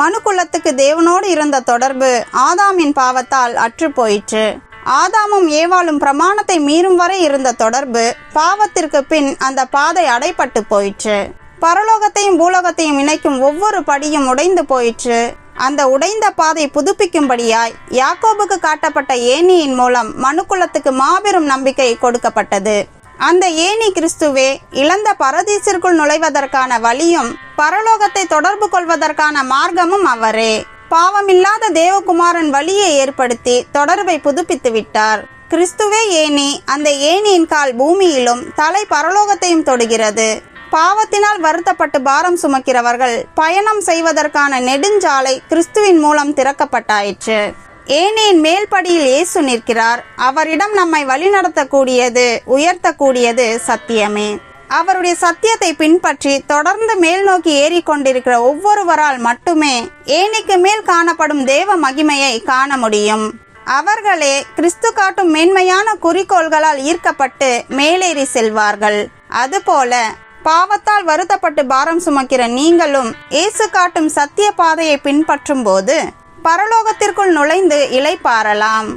மனுக்குலத்துக்கு தேவனோடு இருந்த தொடர்பு ஆதாமின் பாவத்தால் அற்று போயிற்று. ஆதாமும் ஏவாளும் பிரமாணத்தை மீறும் வரை இருந்த தொடர்பு பாவத்திற்கு பின் அந்த பாதை அடைப்பட்டு போயிற்று. பரலோகத்தையும் பூலோகத்தையும் இணைக்கும் ஒவ்வொரு படியும் உடைந்து போயிற்று. அந்த உடைந்த பாதை புதுப்பிக்கும்படியாய் யாக்கோபுக்கு காட்டப்பட்ட ஏணியின் மூலம் மனுக்குலத்துக்கு மாபெரும் நம்பிக்கை கொடுக்கப்பட்டது. அந்த ஏணி கிறிஸ்துவே இழந்த பரதீசிற்குள் நுழைவதற்கான வழியும் பரலோகத்தை தொடர்பு கொள்வதற்கான மார்க்கமும் அவரே. பாவமில்லாத தேவகுமாரன் வழியை ஏற்படுத்தி தொடர்பை புதுப்பித்து விட்டார். கிறிஸ்துவே ஏணி அந்த ஏணியின் கால் பூமியிலும் தலை பரலோகத்தையும் தொடுகிறது. பாவத்தினால் வருத்தப்பட்டு பாரம் சுமக்கிறவர்கள் பயணம் செய்வதற்கான நெடுஞ்சாலை கிறிஸ்துவின் மூலம் திறக்கப்பட்டாயிற்று. ஏனேன் மேல்படியில் இயேசு நிற்கிறார். அவரிடம் நம்மை வழிநடத்தக்கூடியது உயர்த்தக்கூடியது சத்தியமே. அவருடைய சத்தியத்தை பின்பற்றி தொடர்ந்து மேல் நோக்கி ஏறிக்கொண்டிருக்கிற ஒவ்வொருவரால் மட்டுமே ஏனைக்கு மேல் காணப்படும் தேவ மகிமையை காண முடியும். அவர்களே கிறிஸ்து காட்டும் மேன்மையான குறிக்கோள்களால் ஈர்க்கப்பட்டு மேலேறி செல்வார்கள். அதுபோல பாவத்தால் வருத்தப்பட்டு பாரம் சுமக்கிற நீங்களும் இயேசு காட்டும் சத்திய பாதையை பின்பற்றும் போது பரலோகத்திற்குள் நுழைந்து இளைப்பாறலாம்.